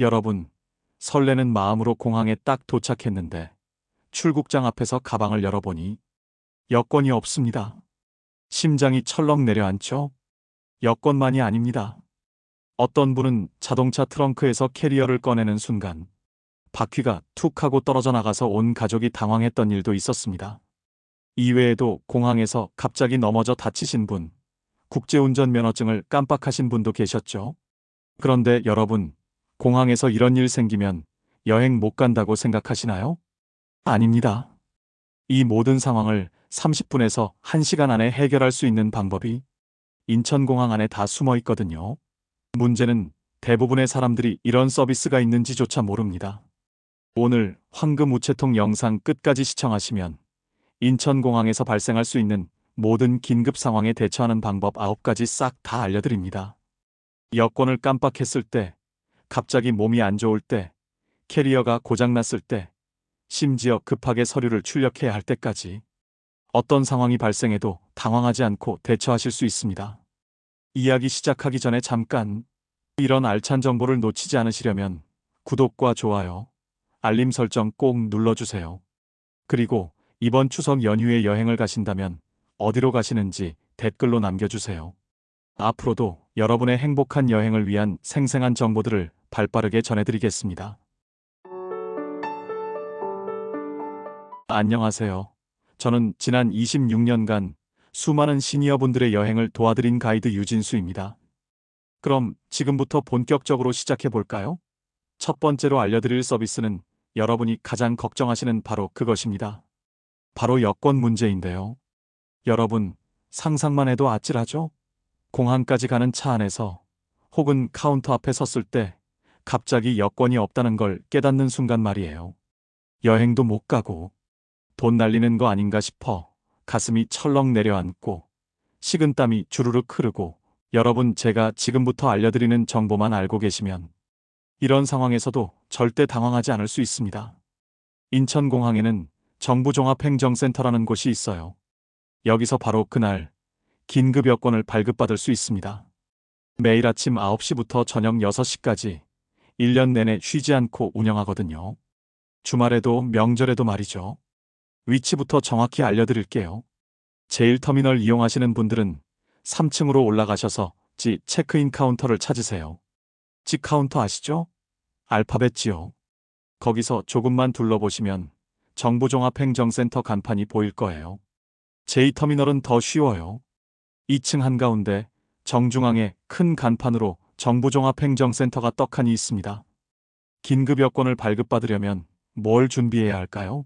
여러분, 설레는 마음으로 공항에 딱 도착했는데 출국장 앞에서 가방을 열어보니 여권이 없습니다. 심장이 철렁 내려앉죠? 여권만이 아닙니다. 어떤 분은 자동차 트렁크에서 캐리어를 꺼내는 순간 바퀴가 툭 하고 떨어져 나가서 온 가족이 당황했던 일도 있었습니다. 이외에도 공항에서 갑자기 넘어져 다치신 분, 국제운전 면허증을 깜빡하신 분도 계셨죠. 그런데 여러분, 공항에서 이런 일 생기면 여행 못 간다고 생각하시나요? 아닙니다. 이 모든 상황을 30분에서 1시간 안에 해결할 수 있는 방법이 인천공항 안에 다 숨어 있거든요. 문제는 대부분의 사람들이 이런 서비스가 있는지조차 모릅니다. 오늘 황금 우체통 영상 끝까지 시청하시면 인천공항에서 발생할 수 있는 모든 긴급 상황에 대처하는 방법 9가지 싹 다 알려드립니다. 여권을 깜빡했을 때, 갑자기 몸이 안 좋을 때, 캐리어가 고장났을 때, 심지어 급하게 서류를 출력해야 할 때까지 어떤 상황이 발생해도 당황하지 않고 대처하실 수 있습니다. 이야기 시작하기 전에 잠깐 이런 알찬 정보를 놓치지 않으시려면 구독과 좋아요, 알림 설정 꼭 눌러주세요. 그리고 이번 추석 연휴에 여행을 가신다면 어디로 가시는지 댓글로 남겨주세요. 앞으로도 여러분의 행복한 여행을 위한 생생한 정보들을 발빠르게 전해드리겠습니다. 안녕하세요. 저는 지난 26년간 수많은 시니어분들의 여행을 도와드린 가이드 유진수입니다. 그럼 지금부터 본격적으로 시작해 볼까요? 첫 번째로 알려드릴 서비스는 여러분이 가장 걱정하시는 바로 그것입니다. 바로 여권 문제인데요. 여러분, 상상만 해도 아찔하죠? 공항까지 가는 차 안에서 혹은 카운터 앞에 섰을 때 갑자기 여권이 없다는 걸 깨닫는 순간 말이에요. 여행도 못 가고 돈 날리는 거 아닌가 싶어 가슴이 철렁 내려앉고 식은땀이 주르륵 흐르고 여러분 제가 지금부터 알려드리는 정보만 알고 계시면 이런 상황에서도 절대 당황하지 않을 수 있습니다. 인천공항에는 정부종합행정센터라는 곳이 있어요. 여기서 바로 그날 긴급 여권을 발급받을 수 있습니다. 매일 아침 9시부터 저녁 6시까지 1년 내내 쉬지 않고 운영하거든요. 주말에도 명절에도 말이죠. 위치부터 정확히 알려드릴게요. 제1터미널 이용하시는 분들은 3층으로 올라가셔서 지 체크인 카운터를 찾으세요. 지 카운터 아시죠? 알파벳 지요. 거기서 조금만 둘러보시면 정부종합행정센터 간판이 보일 거예요. 제2터미널은 더 쉬워요. 2층 한가운데 정중앙에 큰 간판으로 정부종합행정센터가 떡하니 있습니다. 긴급 여권을 발급받으려면 뭘 준비해야 할까요?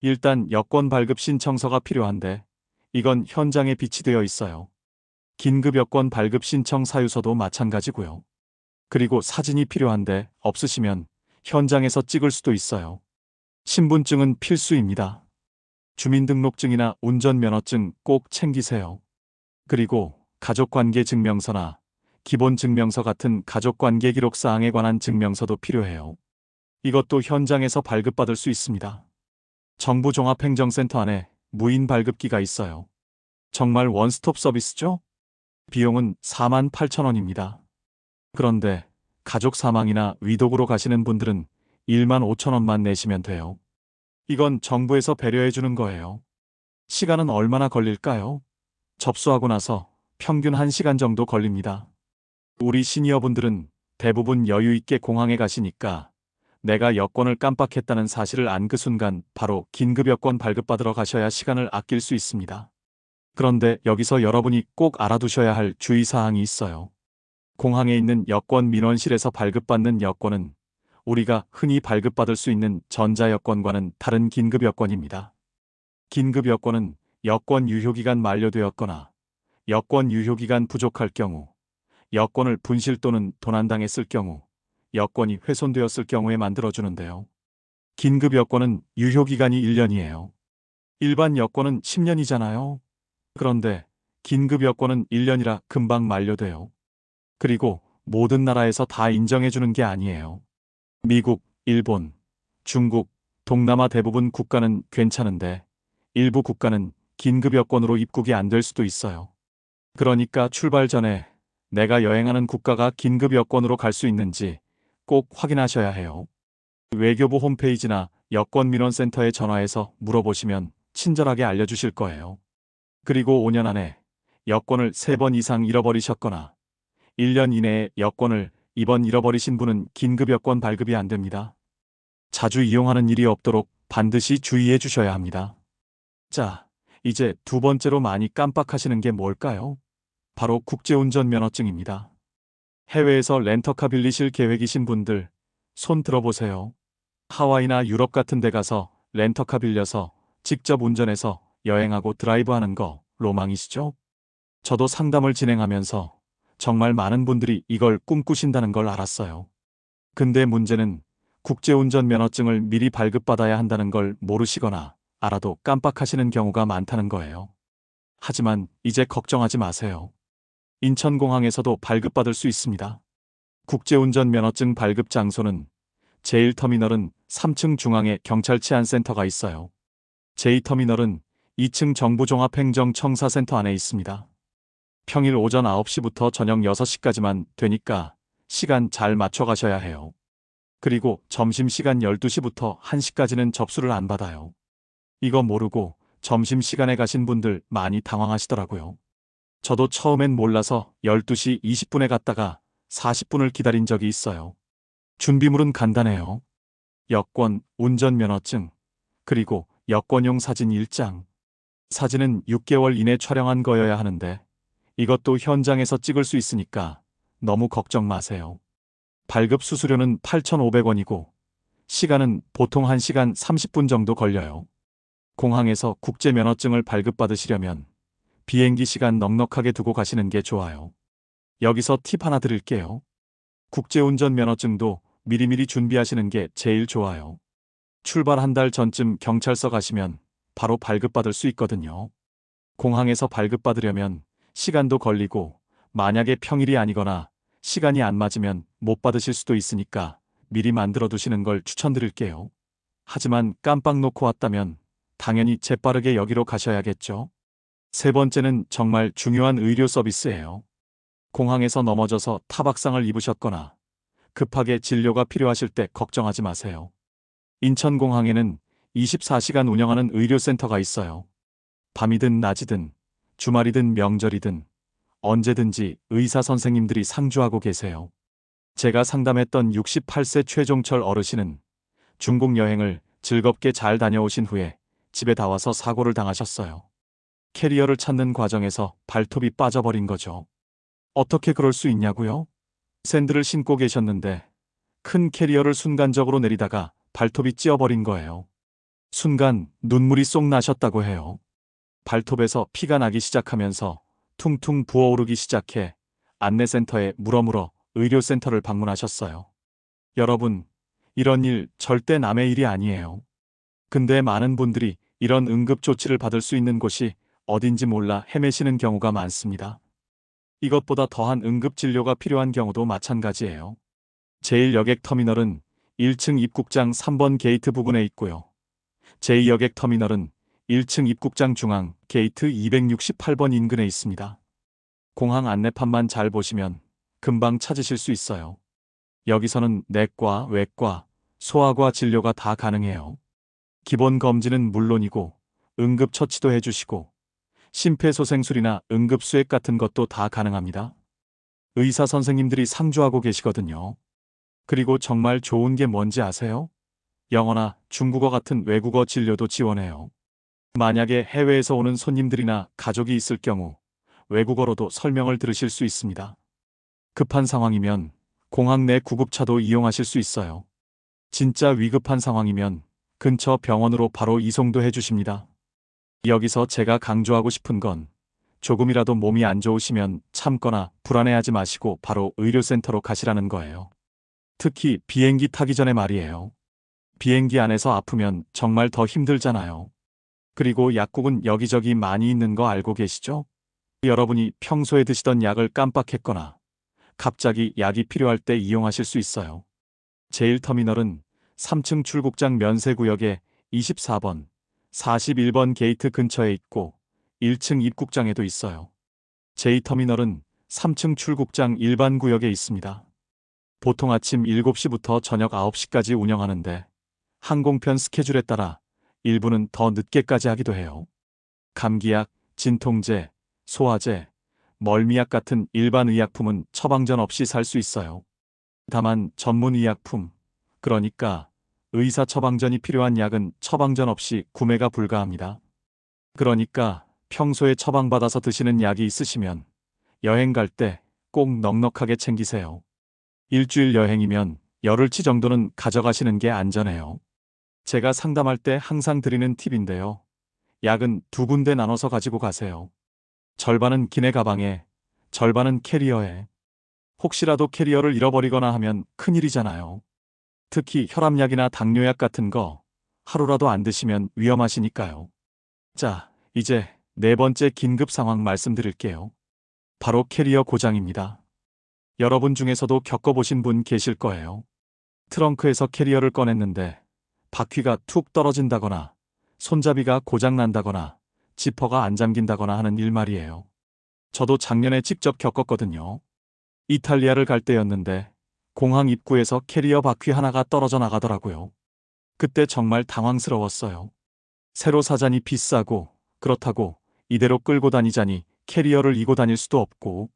일단 여권 발급 신청서가 필요한데 이건 현장에 비치되어 있어요. 긴급 여권 발급 신청 사유서도 마찬가지고요. 그리고 사진이 필요한데 없으시면 현장에서 찍을 수도 있어요. 신분증은 필수입니다. 주민등록증이나 운전면허증 꼭 챙기세요. 그리고 가족관계 증명서나 기본 증명서 같은 가족관계 기록 사항에 관한 증명서도 필요해요. 이것도 현장에서 발급받을 수 있습니다. 정부 종합행정센터 안에 무인 발급기가 있어요. 정말 원스톱 서비스죠? 비용은 4만 8천 원입니다. 그런데 가족 사망이나 위독으로 가시는 분들은 1만 5천 원만 내시면 돼요. 이건 정부에서 배려해 주는 거예요. 시간은 얼마나 걸릴까요? 접수하고 나서 평균 1시간 정도 걸립니다. 우리 시니어분들은 대부분 여유 있게 공항에 가시니까 내가 여권을 깜빡했다는 사실을 안 그 순간 바로 긴급 여권 발급받으러 가셔야 시간을 아낄 수 있습니다. 그런데 여기서 여러분이 꼭 알아두셔야 할 주의사항이 있어요. 공항에 있는 여권 민원실에서 발급받는 여권은 우리가 흔히 발급받을 수 있는 전자여권과는 다른 긴급 여권입니다. 긴급 여권은 여권 유효기간 만료되었거나 여권 유효기간 부족할 경우, 여권을 분실 또는 도난당했을 경우, 여권이 훼손되었을 경우에 만들어주는데요. 긴급 여권은 유효기간이 1년이에요. 일반 여권은 10년이잖아요. 그런데 긴급 여권은 1년이라 금방 만료돼요. 그리고 모든 나라에서 다 인정해주는 게 아니에요. 미국, 일본, 중국, 동남아 대부분 국가는 괜찮은데 일부 국가는 긴급 여권으로 입국이 안 될 수도 있어요. 그러니까 출발 전에 내가 여행하는 국가가 긴급 여권으로 갈 수 있는지 꼭 확인하셔야 해요. 외교부 홈페이지나 여권민원센터에 전화해서 물어보시면 친절하게 알려주실 거예요. 그리고 5년 안에 여권을 3번 이상 잃어버리셨거나 1년 이내에 여권을 이번 잃어버리신 분은 긴급 여권 발급이 안 됩니다. 자주 이용하는 일이 없도록 반드시 주의해 주셔야 합니다. 자, 이제 두 번째로 많이 깜빡하시는 게 뭘까요? 바로 국제운전 면허증입니다. 해외에서 렌터카 빌리실 계획이신 분들 손 들어보세요. 하와이나 유럽 같은 데 가서 렌터카 빌려서 직접 운전해서 여행하고 드라이브하는 거 로망이시죠? 저도 상담을 진행하면서 정말 많은 분들이 이걸 꿈꾸신다는 걸 알았어요. 근데 문제는 국제운전 면허증을 미리 발급받아야 한다는 걸 모르시거나 알아도 깜빡하시는 경우가 많다는 거예요. 하지만 이제 걱정하지 마세요. 인천공항에서도 발급받을 수 있습니다. 국제운전 면허증 발급 장소는 제1터미널은 3층 중앙에 경찰 치안센터가 있어요. 제2터미널은 2층 정부종합행정청사센터 안에 있습니다. 평일 오전 9시부터 저녁 6시까지만 되니까 시간 잘 맞춰 가셔야 해요. 그리고 점심시간 12시부터 1시까지는 접수를 안 받아요. 이거 모르고 점심시간에 가신 분들 많이 당황하시더라고요. 저도 처음엔 몰라서 12시 20분에 갔다가 40분을 기다린 적이 있어요. 준비물은 간단해요. 여권, 운전면허증, 그리고 여권용 사진 1장. 사진은 6개월 이내 촬영한 거여야 하는데 이것도 현장에서 찍을 수 있으니까 너무 걱정 마세요. 발급 수수료는 8,500원이고 시간은 보통 1시간 30분 정도 걸려요. 공항에서 국제 면허증을 발급받으시려면 비행기 시간 넉넉하게 두고 가시는 게 좋아요. 여기서 팁 하나 드릴게요. 국제운전 면허증도 미리미리 준비하시는 게 제일 좋아요. 출발 한 달 전쯤 경찰서 가시면 바로 발급받을 수 있거든요. 공항에서 발급받으려면 시간도 걸리고 만약에 평일이 아니거나 시간이 안 맞으면 못 받으실 수도 있으니까 미리 만들어 두시는 걸 추천드릴게요. 하지만 깜빡 놓고 왔다면 당연히 재빠르게 여기로 가셔야겠죠. 세 번째는 정말 중요한 의료 서비스예요. 공항에서 넘어져서 타박상을 입으셨거나 급하게 진료가 필요하실 때 걱정하지 마세요. 인천공항에는 24시간 운영하는 의료센터가 있어요. 밤이든 낮이든 주말이든 명절이든 언제든지 의사 선생님들이 상주하고 계세요. 제가 상담했던 68세 최종철 어르신은 중국 여행을 즐겁게 잘 다녀오신 후에 집에 다 와서 사고를 당하셨어요. 캐리어를 찾는 과정에서 발톱이 빠져버린 거죠. 어떻게 그럴 수 있냐고요? 샌들을 신고 계셨는데 큰 캐리어를 순간적으로 내리다가 발톱이 찧어버린 거예요. 순간 눈물이 쏙 나셨다고 해요. 발톱에서 피가 나기 시작하면서 퉁퉁 부어오르기 시작해 안내센터에 물어물어 의료센터를 방문하셨어요. 여러분, 이런 일 절대 남의 일이 아니에요. 근데 많은 분들이 이런 응급 조치를 받을 수 있는 곳이 어딘지 몰라 헤매시는 경우가 많습니다. 이것보다 더한 응급 진료가 필요한 경우도 마찬가지예요. 제1여객 터미널은 1층 입국장 3번 게이트 부근에 있고요. 제2여객 터미널은 1층 입국장 중앙 게이트 268번 인근에 있습니다. 공항 안내판만 잘 보시면 금방 찾으실 수 있어요. 여기서는 내과, 외과, 소아과 진료가 다 가능해요. 기본 검진은 물론이고 응급 처치도 해주시고 심폐소생술이나 응급수액 같은 것도 다 가능합니다. 의사 선생님들이 상주하고 계시거든요. 그리고 정말 좋은 게 뭔지 아세요? 영어나 중국어 같은 외국어 진료도 지원해요. 만약에 해외에서 오는 손님들이나 가족이 있을 경우 외국어로도 설명을 들으실 수 있습니다. 급한 상황이면 공항 내 구급차도 이용하실 수 있어요. 진짜 위급한 상황이면 근처 병원으로 바로 이송도 해주십니다. 여기서 제가 강조하고 싶은 건 조금이라도 몸이 안 좋으시면 참거나 불안해하지 마시고 바로 의료센터로 가시라는 거예요. 특히 비행기 타기 전에 말이에요. 비행기 안에서 아프면 정말 더 힘들잖아요. 그리고 약국은 여기저기 많이 있는 거 알고 계시죠? 여러분이 평소에 드시던 약을 깜빡했거나 갑자기 약이 필요할 때 이용하실 수 있어요. 제1터미널은 3층 출국장 면세구역에 24번, 41번 게이트 근처에 있고 1층 입국장에도 있어요. 제2터미널은 3층 출국장 일반 구역에 있습니다. 보통 아침 7시부터 저녁 9시까지 운영하는데 항공편 스케줄에 따라 일부는 더 늦게까지 하기도 해요. 감기약, 진통제, 소화제, 멀미약 같은 일반 의약품은 처방전 없이 살 수 있어요. 다만 전문 의약품, 그러니까 의사 처방전이 필요한 약은 처방전 없이 구매가 불가합니다. 그러니까 평소에 처방받아서 드시는 약이 있으시면 여행 갈 때 꼭 넉넉하게 챙기세요. 일주일 여행이면 열흘치 정도는 가져가시는 게 안전해요. 제가 상담할 때 항상 드리는 팁인데요. 약은 두 군데 나눠서 가지고 가세요. 절반은 기내 가방에, 절반은 캐리어에. 혹시라도 캐리어를 잃어버리거나 하면 큰일이잖아요. 특히 혈압약이나 당뇨약 같은 거 하루라도 안 드시면 위험하시니까요. 자, 이제 네 번째 긴급 상황 말씀드릴게요. 바로 캐리어 고장입니다. 여러분 중에서도 겪어보신 분 계실 거예요. 트렁크에서 캐리어를 꺼냈는데 바퀴가 툭 떨어진다거나 손잡이가 고장난다거나 지퍼가 안 잠긴다거나 하는 일 말이에요. 저도 작년에 직접 겪었거든요. 이탈리아를 갈 때였는데 공항 입구에서 캐리어 바퀴 하나가 떨어져 나가더라고요. 그때 정말 당황스러웠어요. 새로 사자니 비싸고 그렇다고 이대로 끌고 다니자니 캐리어를 이고 다닐 수도 없고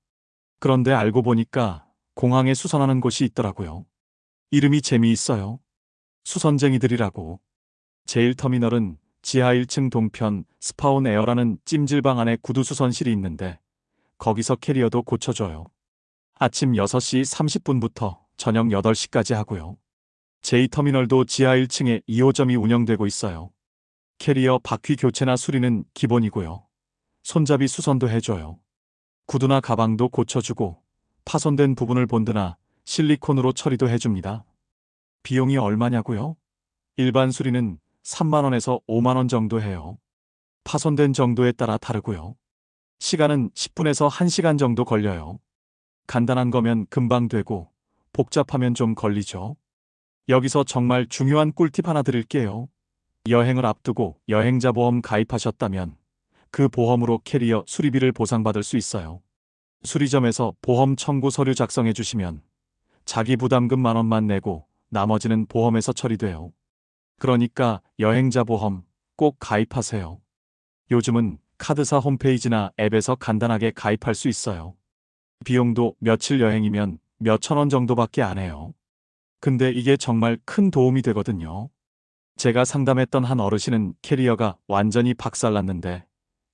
그런데 알고 보니까 공항에 수선하는 곳이 있더라고요. 이름이 재미있어요. 수선쟁이들이라고. 제1터미널은 지하 1층 동편 스파온 에어라는 찜질방 안에 구두 수선실이 있는데 거기서 캐리어도 고쳐줘요. 아침 6시 30분부터 저녁 8시까지 하고요. 제2터미널도 지하 1층에 2호점이 운영되고 있어요. 캐리어 바퀴 교체나 수리는 기본이고요. 손잡이 수선도 해줘요. 구두나 가방도 고쳐주고 파손된 부분을 본드나 실리콘으로 처리도 해줍니다. 비용이 얼마냐고요? 일반 수리는 3만원에서 5만원 정도 해요. 파손된 정도에 따라 다르고요. 시간은 10분에서 1시간 정도 걸려요. 간단한 거면 금방 되고 복잡하면 좀 걸리죠. 여기서 정말 중요한 꿀팁 하나 드릴게요. 여행을 앞두고 여행자 보험 가입하셨다면 그 보험으로 캐리어 수리비를 보상받을 수 있어요. 수리점에서 보험 청구 서류 작성해 주시면 자기 부담금 만 원만 내고 나머지는 보험에서 처리돼요. 그러니까 여행자 보험 꼭 가입하세요. 요즘은 카드사 홈페이지나 앱에서 간단하게 가입할 수 있어요. 비용도 며칠 여행이면 몇천 원 정도밖에 안 해요. 근데 이게 정말 큰 도움이 되거든요. 제가 상담했던 한 어르신은 캐리어가 완전히 박살났는데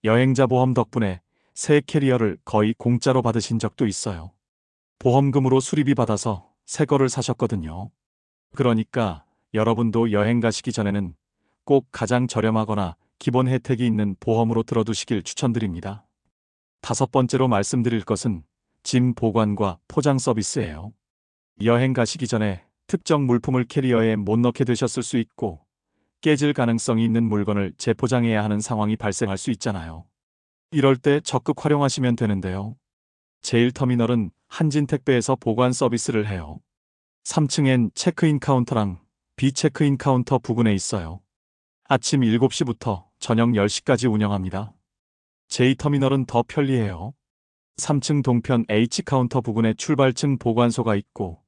여행자 보험 덕분에 새 캐리어를 거의 공짜로 받으신 적도 있어요. 보험금으로 수리비 받아서 새 거를 사셨거든요. 그러니까 여러분도 여행 가시기 전에는 꼭 가장 저렴하거나 기본 혜택이 있는 보험으로 들어두시길 추천드립니다. 다섯 번째로 말씀드릴 것은 짐 보관과 포장 서비스예요. 여행 가시기 전에 특정 물품을 캐리어에 못 넣게 되셨을 수 있고 깨질 가능성이 있는 물건을 재포장해야 하는 상황이 발생할 수 있잖아요. 이럴 때 적극 활용하시면 되는데요. 제1터미널은 한진택배에서 보관 서비스를 해요. 3층엔 체크인 카운터랑 비체크인 카운터 부근에 있어요. 아침 7시부터 저녁 10시까지 운영합니다. 제2터미널은 더 편리해요. 3층 동편 H카운터 부근에 출발층 보관소가 있고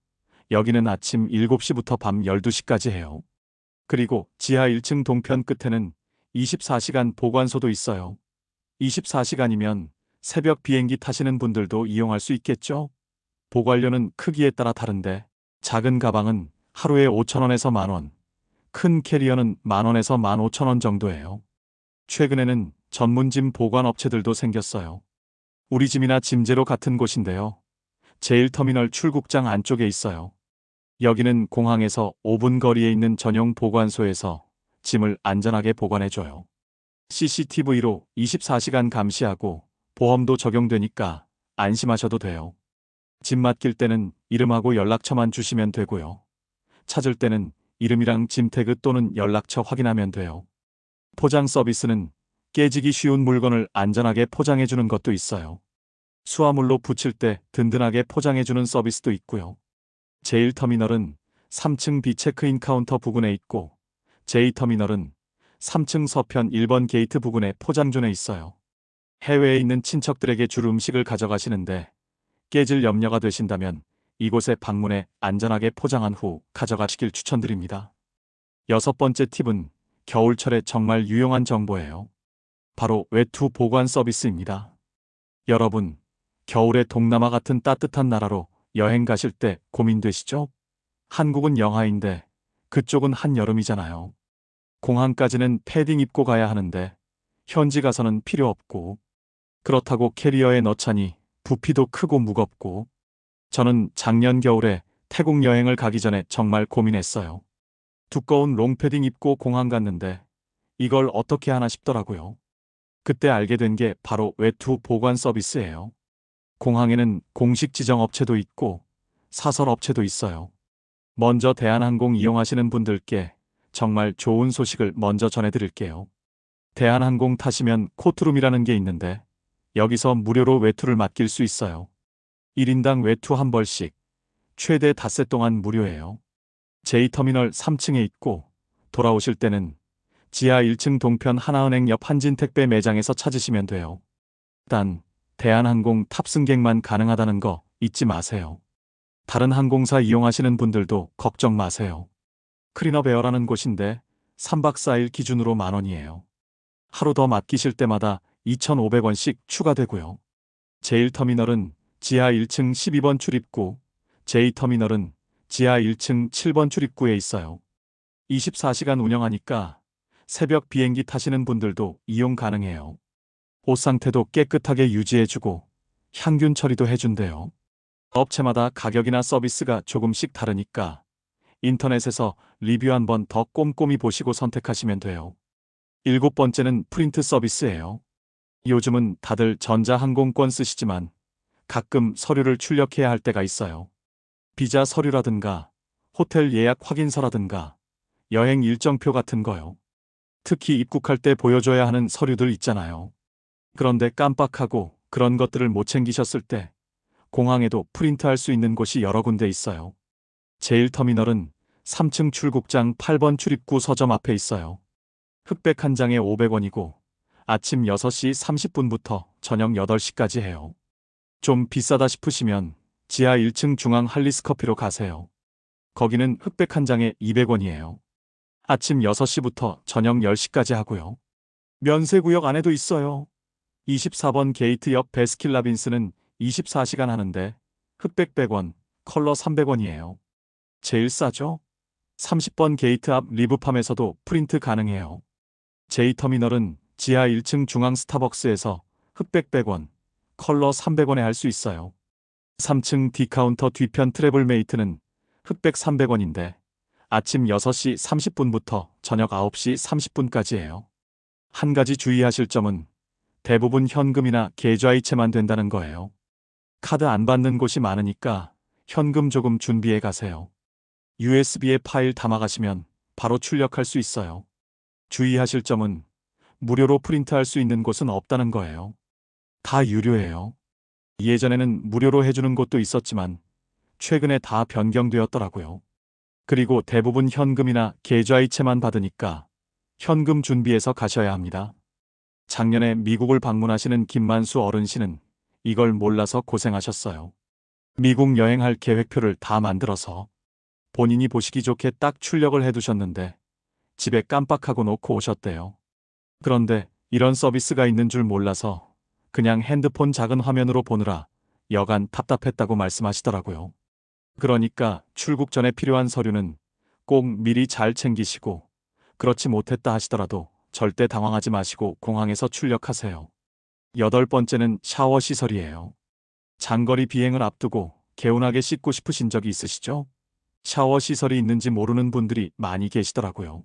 여기는 아침 7시부터 밤 12시까지 해요. 그리고 지하 1층 동편 끝에는 24시간 보관소도 있어요. 24시간이면 새벽 비행기 타시는 분들도 이용할 수 있겠죠? 보관료는 크기에 따라 다른데 작은 가방은 하루에 5천원에서 만원, 큰 캐리어는 만원에서 만 5천원 정도예요. 최근에는 전문 짐 보관 업체들도 생겼어요. 우리 짐이나 짐재로 같은 곳인데요. 제1터미널 출국장 안쪽에 있어요. 여기는 공항에서 5분 거리에 있는 전용 보관소에서 짐을 안전하게 보관해줘요. CCTV로 24시간 감시하고 보험도 적용되니까 안심하셔도 돼요. 짐 맡길 때는 이름하고 연락처만 주시면 되고요. 찾을 때는 이름이랑 짐 태그 또는 연락처 확인하면 돼요. 포장 서비스는 깨지기 쉬운 물건을 안전하게 포장해주는 것도 있어요. 수화물로 붙일 때 든든하게 포장해주는 서비스도 있고요. 제1터미널은 3층 비체크인 카운터 부근에 있고 제2터미널은 3층 서편 1번 게이트 부근에 포장존에 있어요. 해외에 있는 친척들에게 줄 음식을 가져가시는데 깨질 염려가 되신다면 이곳에 방문해 안전하게 포장한 후 가져가시길 추천드립니다. 여섯 번째 팁은 겨울철에 정말 유용한 정보예요. 바로 외투 보관 서비스입니다. 여러분, 겨울에 동남아 같은 따뜻한 나라로 여행 가실 때 고민되시죠? 한국은 영하인데 그쪽은 한여름이잖아요. 공항까지는 패딩 입고 가야 하는데 현지 가서는 필요 없고 그렇다고 캐리어에 넣자니 부피도 크고 무겁고 저는 작년 겨울에 태국 여행을 가기 전에 정말 고민했어요. 두꺼운 롱패딩 입고 공항 갔는데 이걸 어떻게 하나 싶더라고요. 그때 알게 된 게 바로 외투 보관 서비스예요. 공항에는 공식 지정 업체도 있고 사설 업체도 있어요. 먼저 대한항공 이용하시는 분들께 정말 좋은 소식을 먼저 전해드릴게요. 대한항공 타시면 코트룸이라는 게 있는데 여기서 무료로 외투를 맡길 수 있어요. 1인당 외투 한 벌씩 최대 닷새 동안 무료예요. J터미널 3층에 있고 돌아오실 때는 지하 1층 동편 하나은행 옆 한진택배 매장에서 찾으시면 돼요. 단 대한항공 탑승객만 가능하다는 거 잊지 마세요. 다른 항공사 이용하시는 분들도 걱정 마세요. 크리너베어라는 곳인데 3박 4일 기준으로 만 원이에요. 하루 더 맡기실 때마다 2,500원씩 추가되고요. 제1터미널은 지하 1층 12번 출입구, 제2터미널은 지하 1층 7번 출입구에 있어요. 24시간 운영하니까 새벽 비행기 타시는 분들도 이용 가능해요. 옷 상태도 깨끗하게 유지해주고 향균 처리도 해준대요. 업체마다 가격이나 서비스가 조금씩 다르니까 인터넷에서 리뷰 한 번 더 꼼꼼히 보시고 선택하시면 돼요. 일곱 번째는 프린트 서비스예요. 요즘은 다들 전자항공권 쓰시지만 가끔 서류를 출력해야 할 때가 있어요. 비자 서류라든가 호텔 예약 확인서라든가 여행 일정표 같은 거요. 특히 입국할 때 보여줘야 하는 서류들 있잖아요. 그런데 깜빡하고 그런 것들을 못 챙기셨을 때 공항에도 프린트할 수 있는 곳이 여러 군데 있어요. 제1터미널은 3층 출국장 8번 출입구 서점 앞에 있어요. 흑백 한 장에 500원이고 아침 6시 30분부터 저녁 8시까지 해요. 좀 비싸다 싶으시면 지하 1층 중앙 할리스 커피로 가세요. 거기는 흑백 한 장에 200원이에요. 아침 6시부터 저녁 10시까지 하고요. 면세구역 안에도 있어요. 24번 게이트 옆 베스킨라빈스는 24시간 하는데 흑백 100원, 컬러 300원이에요. 제일 싸죠? 30번 게이트 앞 리브팜에서도 프린트 가능해요. J터미널은 지하 1층 중앙 스타벅스에서 흑백 100원, 컬러 300원에 할 수 있어요. 3층 D카운터 뒤편 트래블메이트는 흑백 300원인데 아침 6시 30분부터 저녁 9시 30분까지예요. 한 가지 주의하실 점은 대부분 현금이나 계좌이체만 된다는 거예요. 카드 안 받는 곳이 많으니까 현금 조금 준비해 가세요. USB에 파일 담아가시면 바로 출력할 수 있어요. 주의하실 점은 무료로 프린트할 수 있는 곳은 없다는 거예요. 다 유료예요. 예전에는 무료로 해주는 곳도 있었지만 최근에 다 변경되었더라고요. 그리고 대부분 현금이나 계좌이체만 받으니까 현금 준비해서 가셔야 합니다. 작년에 미국을 방문하시는 김만수 어른씨는 이걸 몰라서 고생하셨어요. 미국 여행할 계획표를 다 만들어서 본인이 보시기 좋게 딱 출력을 해두셨는데 집에 깜빡하고 놓고 오셨대요. 그런데 이런 서비스가 있는 줄 몰라서 그냥 핸드폰 작은 화면으로 보느라 여간 답답했다고 말씀하시더라고요. 그러니까 출국 전에 필요한 서류는 꼭 미리 잘 챙기시고 그렇지 못했다 하시더라도 절대 당황하지 마시고 공항에서 출력하세요. 여덟 번째는 샤워 시설이에요. 장거리 비행을 앞두고 개운하게 씻고 싶으신 적이 있으시죠? 샤워 시설이 있는지 모르는 분들이 많이 계시더라고요.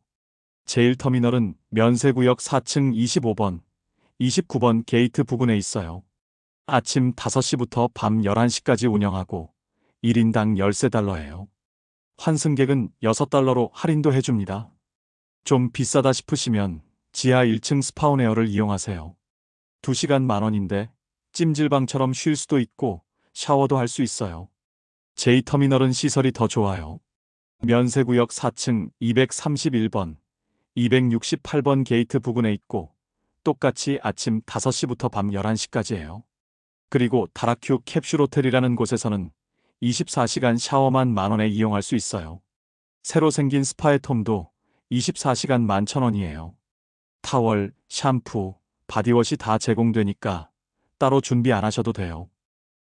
제1터미널은 면세구역 4층 25번, 29번 게이트 부근에 있어요. 아침 5시부터 밤 11시까지 운영하고 1인당 13달러예요. 환승객은 6달러로 할인도 해줍니다. 좀 비싸다 싶으시면 지하 1층 스파운에어를 이용하세요. 2시간 만원인데 찜질방처럼 쉴 수도 있고 샤워도 할 수 있어요. J터미널은 시설이 더 좋아요. 면세구역 4층 231번, 268번 게이트 부근에 있고 똑같이 아침 5시부터 밤 11시까지예요. 그리고 다라큐 캡슐 호텔이라는 곳에서는 24시간 샤워만 만원에 이용할 수 있어요. 새로 생긴 스파의 톰도 24시간 만천원이에요. 타월, 샴푸, 바디워시 다 제공되니까 따로 준비 안 하셔도 돼요.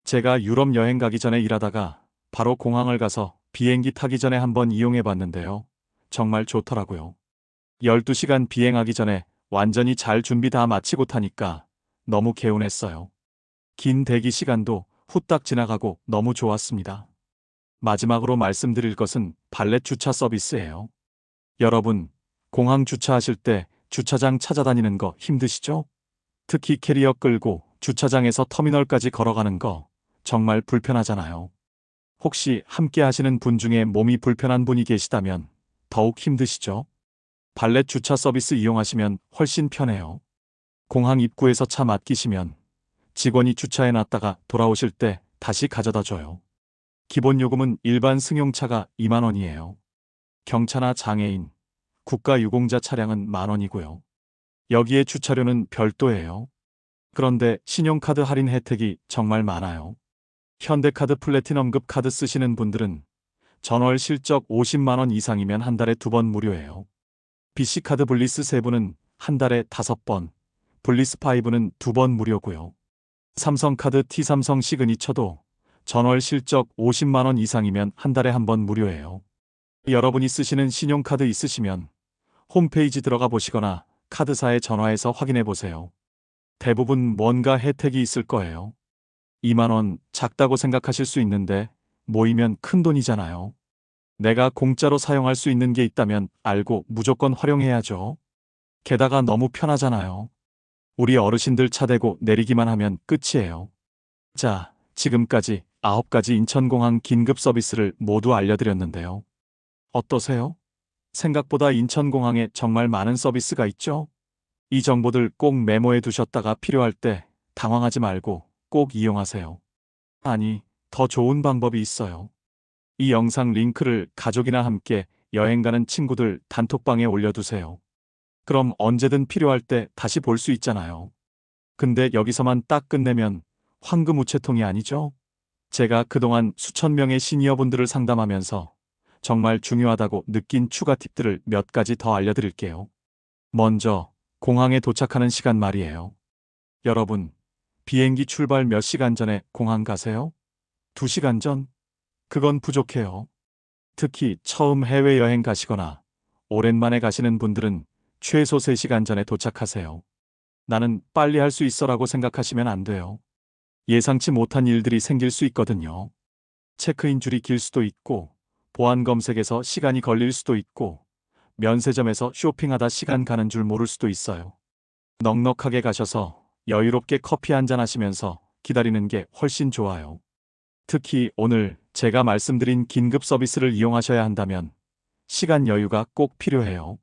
제가 유럽 여행 가기 전에 일하다가 바로 공항을 가서 비행기 타기 전에 한번 이용해 봤는데요. 정말 좋더라고요. 12시간 비행하기 전에 완전히 잘 준비 다 마치고 타니까 너무 개운했어요. 긴 대기 시간도 후딱 지나가고 너무 좋았습니다. 마지막으로 말씀드릴 것은 발렛 주차 서비스예요. 여러분, 공항 주차하실 때 주차장 찾아다니는 거 힘드시죠? 특히 캐리어 끌고 주차장에서 터미널까지 걸어가는 거 정말 불편하잖아요. 혹시 함께 하시는 분 중에 몸이 불편한 분이 계시다면 더욱 힘드시죠? 발렛 주차 서비스 이용하시면 훨씬 편해요. 공항 입구에서 차 맡기시면 직원이 주차해 놨다가 돌아오실 때 다시 가져다 줘요. 기본 요금은 일반 승용차가 2만 원이에요. 경차나 장애인, 국가유공자 차량은 만 원이고요. 여기에 주차료는 별도예요. 그런데 신용카드 할인 혜택이 정말 많아요. 현대카드 플래티넘급 카드 쓰시는 분들은 전월 실적 50만 원 이상이면 한 달에 두 번 무료예요. BC카드 블리스 세부는 한 달에 다섯 번, 블리스 5는 두 번 무료고요. 삼성카드 T삼성 시그니처도 전월 실적 50만 원 이상이면 한 달에 한 번 무료예요. 여러분이 쓰시는 신용카드 있으시면 홈페이지 들어가 보시거나 카드사에 전화해서 확인해 보세요. 대부분 뭔가 혜택이 있을 거예요. 2만 원 작다고 생각하실 수 있는데 모이면 큰 돈이잖아요. 내가 공짜로 사용할 수 있는 게 있다면 알고 무조건 활용해야죠. 게다가 너무 편하잖아요. 우리 어르신들 차 대고 내리기만 하면 끝이에요. 자, 지금까지 9가지 인천공항 긴급 서비스를 모두 알려드렸는데요. 어떠세요? 생각보다 인천공항에 정말 많은 서비스가 있죠? 이 정보들 꼭 메모해 두셨다가 필요할 때 당황하지 말고 꼭 이용하세요. 아니, 더 좋은 방법이 있어요. 이 영상 링크를 가족이나 함께 여행 가는 친구들 단톡방에 올려두세요. 그럼 언제든 필요할 때 다시 볼 수 있잖아요. 근데 여기서만 딱 끝내면 황금 우체통이 아니죠? 제가 그동안 수천 명의 시니어분들을 상담하면서 정말 중요하다고 느낀 추가 팁들을 몇 가지 더 알려드릴게요. 먼저, 공항에 도착하는 시간 말이에요. 여러분, 비행기 출발 몇 시간 전에 공항 가세요? 두 시간 전? 그건 부족해요. 특히 처음 해외여행 가시거나 오랜만에 가시는 분들은 최소 3시간 전에 도착하세요. 나는 빨리 할 수 있어라고 생각하시면 안 돼요. 예상치 못한 일들이 생길 수 있거든요. 체크인 줄이 길 수도 있고, 보안 검색에서 시간이 걸릴 수도 있고, 면세점에서 쇼핑하다 시간 가는 줄 모를 수도 있어요. 넉넉하게 가셔서 여유롭게 커피 한잔 하시면서 기다리는 게 훨씬 좋아요. 특히 오늘 제가 말씀드린 긴급 서비스를 이용하셔야 한다면 시간 여유가 꼭 필요해요.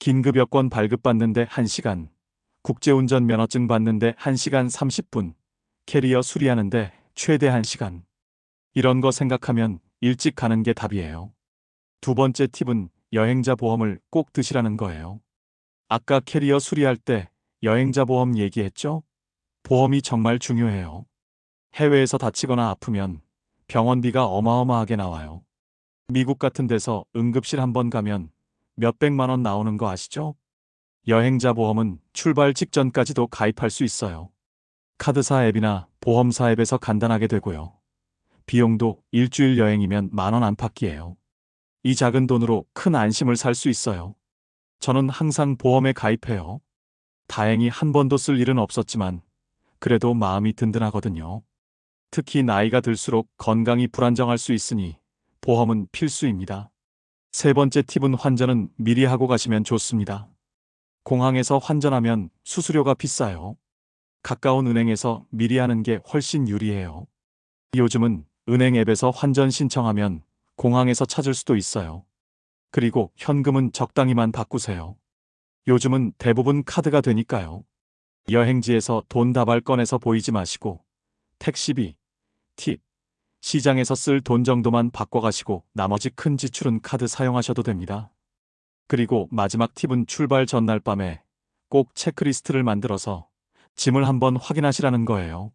긴급 여권 발급받는데 1시간, 국제운전 면허증 받는데 1시간 30분, 캐리어 수리하는데 최대 1시간. 이런 거 생각하면 일찍 가는 게 답이에요. 두 번째 팁은 여행자 보험을 꼭 드시라는 거예요. 아까 캐리어 수리할 때 여행자 보험 얘기했죠? 보험이 정말 중요해요. 해외에서 다치거나 아프면 병원비가 어마어마하게 나와요. 미국 같은 데서 응급실 한번 가면 몇백만 원 나오는 거 아시죠? 여행자 보험은 출발 직전까지도 가입할 수 있어요. 카드사 앱이나 보험사 앱에서 간단하게 되고요. 비용도 일주일 여행이면 만 원 안팎이에요. 이 작은 돈으로 큰 안심을 살 수 있어요. 저는 항상 보험에 가입해요. 다행히 한 번도 쓸 일은 없었지만 그래도 마음이 든든하거든요. 특히 나이가 들수록 건강이 불안정할 수 있으니 보험은 필수입니다. 세 번째 팁은 환전은 미리 하고 가시면 좋습니다. 공항에서 환전하면 수수료가 비싸요. 가까운 은행에서 미리 하는 게 훨씬 유리해요. 요즘은 은행 앱에서 환전 신청하면 공항에서 찾을 수도 있어요. 그리고 현금은 적당히만 바꾸세요. 요즘은 대부분 카드가 되니까요. 여행지에서 돈 다발 꺼내서 보이지 마시고 택시비, 팁, 시장에서 쓸 돈 정도만 바꿔가시고 나머지 큰 지출은 카드 사용하셔도 됩니다. 그리고 마지막 팁은 출발 전날 밤에 꼭 체크리스트를 만들어서 짐을 한번 확인하시라는 거예요.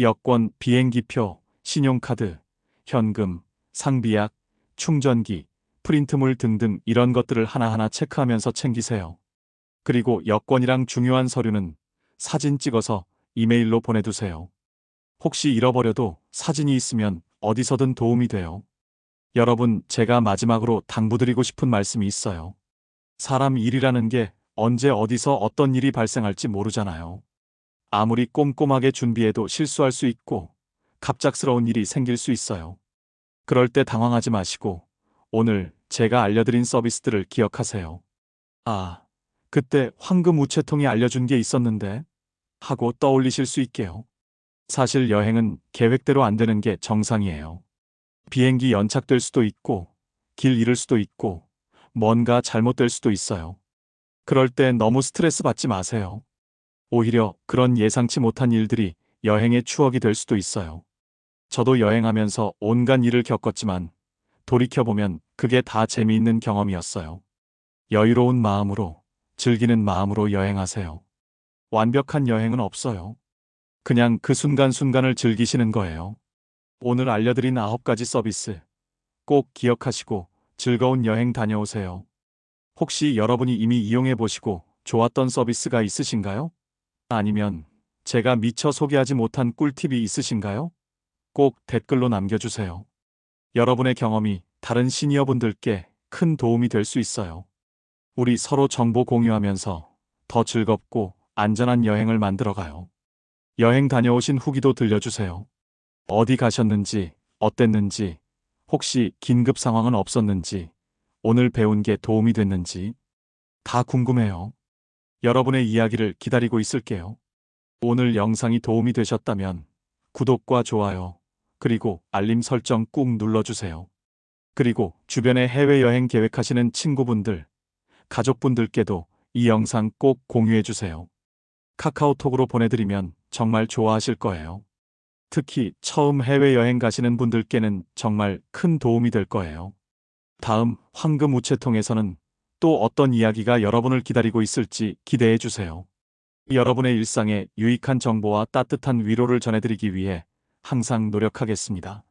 여권, 비행기표, 신용카드, 현금, 상비약, 충전기, 프린트물 등등 이런 것들을 하나하나 체크하면서 챙기세요. 그리고 여권이랑 중요한 서류는 사진 찍어서 이메일로 보내두세요. 혹시 잃어버려도 사진이 있으면 어디서든 도움이 돼요. 여러분, 제가 마지막으로 당부드리고 싶은 말씀이 있어요. 사람 일이라는 게 언제 어디서 어떤 일이 발생할지 모르잖아요. 아무리 꼼꼼하게 준비해도 실수할 수 있고 갑작스러운 일이 생길 수 있어요. 그럴 때 당황하지 마시고 오늘 제가 알려드린 서비스들을 기억하세요. 아, 그때 황금 우체통이 알려준 게 있었는데 하고 떠올리실 수 있게요. 사실 여행은 계획대로 안 되는 게 정상이에요. 비행기 연착될 수도 있고 길 잃을 수도 있고 뭔가 잘못될 수도 있어요. 그럴 때 너무 스트레스 받지 마세요. 오히려 그런 예상치 못한 일들이 여행의 추억이 될 수도 있어요. 저도 여행하면서 온갖 일을 겪었지만 돌이켜보면 그게 다 재미있는 경험이었어요. 여유로운 마음으로, 즐기는 마음으로 여행하세요. 완벽한 여행은 없어요. 그냥 그 순간순간을 즐기시는 거예요. 오늘 알려드린 아홉 가지 서비스 꼭 기억하시고 즐거운 여행 다녀오세요. 혹시 여러분이 이미 이용해 보시고 좋았던 서비스가 있으신가요? 아니면 제가 미처 소개하지 못한 꿀팁이 있으신가요? 꼭 댓글로 남겨주세요. 여러분의 경험이 다른 시니어분들께 큰 도움이 될 수 있어요. 우리 서로 정보 공유하면서 더 즐겁고 안전한 여행을 만들어가요. 여행 다녀오신 후기도 들려주세요. 어디 가셨는지, 어땠는지, 혹시 긴급 상황은 없었는지, 오늘 배운 게 도움이 됐는지, 다 궁금해요. 여러분의 이야기를 기다리고 있을게요. 오늘 영상이 도움이 되셨다면 구독과 좋아요, 그리고 알림 설정 꾹 눌러주세요. 그리고 주변에 해외여행 계획하시는 친구분들, 가족분들께도 이 영상 꼭 공유해주세요. 카카오톡으로 보내드리면 정말 좋아하실 거예요. 특히 처음 해외여행 가시는 분들께는 정말 큰 도움이 될 거예요. 다음 황금 우체통에서는 또 어떤 이야기가 여러분을 기다리고 있을지 기대해 주세요. 여러분의 일상에 유익한 정보와 따뜻한 위로를 전해드리기 위해 항상 노력하겠습니다.